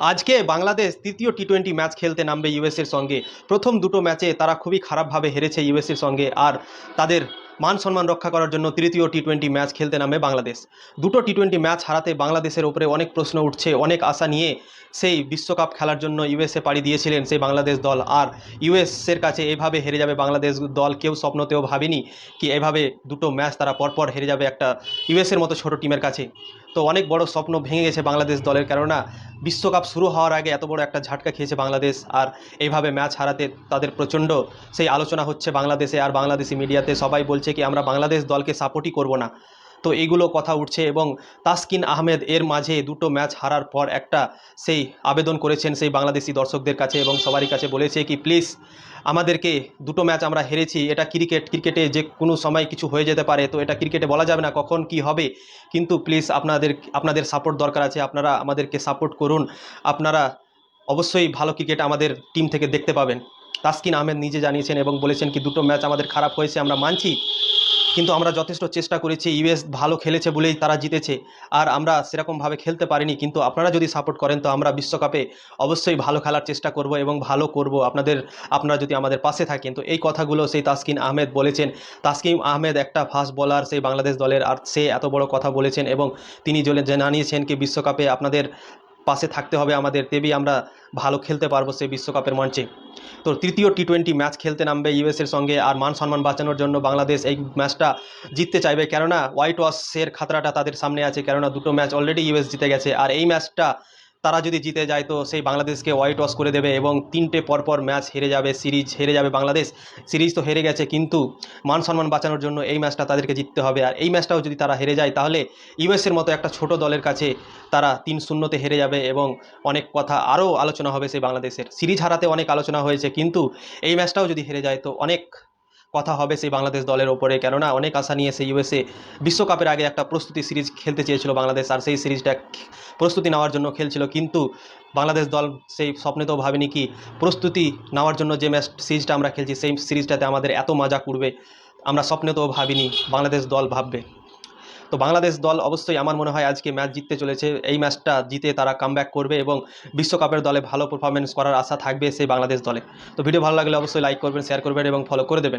আজকে বাংলাদেশ তৃতীয় T twenty match খেলতে নামবে ইউএসের সঙ্গে। প্রথম দুটো ম্যাচে তারা খুবই খারাপভাবে হেরেছে ইউএসের সঙ্গে আর তাদের মান সম্মান রক্ষা করার জন্য তৃতীয় টি টোয়েন্টি ম্যাচ খেলতে নামবে বাংলাদেশ। দুটো টি টোয়েন্টি ম্যাচ হারাতে বাংলাদেশের ওপরে অনেক প্রশ্ন উঠছে, অনেক আশা নিয়ে সেই বিশ্বকাপ খেলার জন্য ইউএসএ পাড়ি দিয়েছিলেন সেই বাংলাদেশ দল। আর ইউএসের কাছে এভাবে হেরে যাবে বাংলাদেশ দল কেউ স্বপ্নতেও ভাবেনি কি এভাবে দুটো ম্যাচ তারা পরপর হেরে যাবে একটা ইউএসের মতো ছোট টিমের কাছে। তো অনেক বড় স্বপ্ন ভেঙে গেছে বাংলাদেশ দলের কেননা বিশ্বকাপ শুরু হওয়ার আগে এত বড় একটা ঝাটকা খেয়েছে বাংলাদেশ, আর এইভাবে ম্যাচ হারাতে তাদের প্রচণ্ড সেই আলোচনা হচ্ছে বাংলাদেশে, আর বাংলাদেশি মিডিয়াতে সবাই বলছে কি, আমরা বাংলাদেশ দলকে সাপোর্টই করব না। তো এইগুলো কথা উঠছে এবং তাসকিন আহমেদ এর মাঝে দুটো ম্যাচ হারার পর একটা সেই আবেদন করেছেন সেই বাংলাদেশি দর্শকদের কাছে এবং সবারই কাছে বলেছে কি, প্লিজ, আমাদেরকে দুটো ম্যাচ আমরা হেরেছি। এটা ক্রিকেট, ক্রিকেটে যে কোনো সময় কিছু হয়ে যেতে পারে। তো এটা ক্রিকেটে বলা যাবে না কখন কি হবে। কিন্তু প্লিজ, আপনাদের আপনাদের সাপোর্ট দরকার আছে। আপনারা আমাদেরকে সাপোর্ট করুন। আপনারা অবশ্যই ভালো ক্রিকেট আমাদের টিম থেকে দেখতে পাবেন। তাসকিন আহমেদ নিজে জানিয়েছেন এবং বলেছেন কি, দুটো ম্যাচ আমাদের খারাপ হয়েছে, আমরা মানছি। কিন্তু আমরা যথেষ্ট চেষ্টা করেছি, ইউএস ভালো খেলেছে বলেই তারা জিতেছে। আর আমরা সেরকমভাবে খেলতে পারিনি, কিন্তু আপনারা যদি সাপোর্ট করেন, তো আমরা বিশ্বকাপে অবশ্যই ভালো খেলার চেষ্টা করব এবং ভালো করব। আপনাদের, আপনারা যদি আমাদের পাশে থাকেন, তো এই কথাগুলো সেই তাসকিন আহমেদ বলেছেন। তাসকিন আহমেদ একটা ফাস্ট বলার সেই বাংলাদেশ দলের, আর সে এত বড় কথা বলেছেন এবং তিনি জানিয়েছেন কি, বিশ্বকাপে আপনাদের পাশে থাকতে হবে আমাদের, তেবেই আমরা ভালো খেলতে পারব সেই বিশ্বকাপের মঞ্চে। তো তৃতীয় টি টোয়েন্টি ম্যাচ খেলতে নামবে ইউএসের সঙ্গে আর মান সম্মান বাঁচানোর জন্য বাংলাদেশ এই ম্যাচটা জিততে চাইবে। কেননা হোয়াইট ওয়াশের খাতরাটা তাদের সামনে আছে, কেননা দুটো ম্যাচ অলরেডি ইউএস জিতে গেছে। আর এই ম্যাচটা তারা যদি জিতে যায় তো সেই বাংলাদেশকে হোয়াইট ওয়াশ করে দেবে এবং তিনটে পরপর ম্যাচ হেরে যাবে সিরিজ হেরে যাবে বাংলাদেশ। সিরিজ তো হেরে গেছে কিন্তু মান সম্মান বাঁচানোর জন্য এই ম্যাচটা তাদেরকে জিততে হবে। আর এই ম্যাচটাও যদি তারা হেরে যায় তাহলে ইউএসের মতো একটা ছোট দলের কাছে তারা তিন শূন্যতে হেরে যাবে এবং অনেক কথা আরও আলোচনা হবে সেই বাংলাদেশের। সিরিজ হারাতে অনেক আলোচনা হয়েছে কিন্তু এই ম্যাচটাও যদি হেরে যায় তো অনেক কথা হবে সেই বাংলাদেশ দলের ওপরে। কেননা অনেক আশা নিয়ে সেই ইউএসএ বিশ্বকাপের আগে একটা প্রস্তুতি সিরিজ খেলতে চেয়েছিল বাংলাদেশ, আর সেই সিরিজটা প্রস্তুতি নেওয়ার জন্য খেলছিল। কিন্তু বাংলাদেশ দল সেই স্বপ্নেতেও ভাবেনি কি, প্রস্তুতি নেওয়ার জন্য যে ম্যাচ সিরিজটা আমরা খেলছি, সেই সিরিজটাতে আমাদের এত মজা করবে, আমরা স্বপ্নে তো ভাবিনি, বাংলাদেশ দল ভাববে। তো বাংলাদেশ দল অবশ্যই আমার মনে হয় আজকে ম্যাচ জিততে চলেছে। এই ম্যাচটা জিতে তারা কামব্যাক করবে এবং বিশ্বকাপের দলে ভালো পারফরমেন্স করার আশা থাকবে সেই বাংলাদেশ দলে। তো ভিডিও ভালো লাগলে অবশ্যই লাইক করবেন শেয়ার করবেন এবং ফলো করে দেবেন।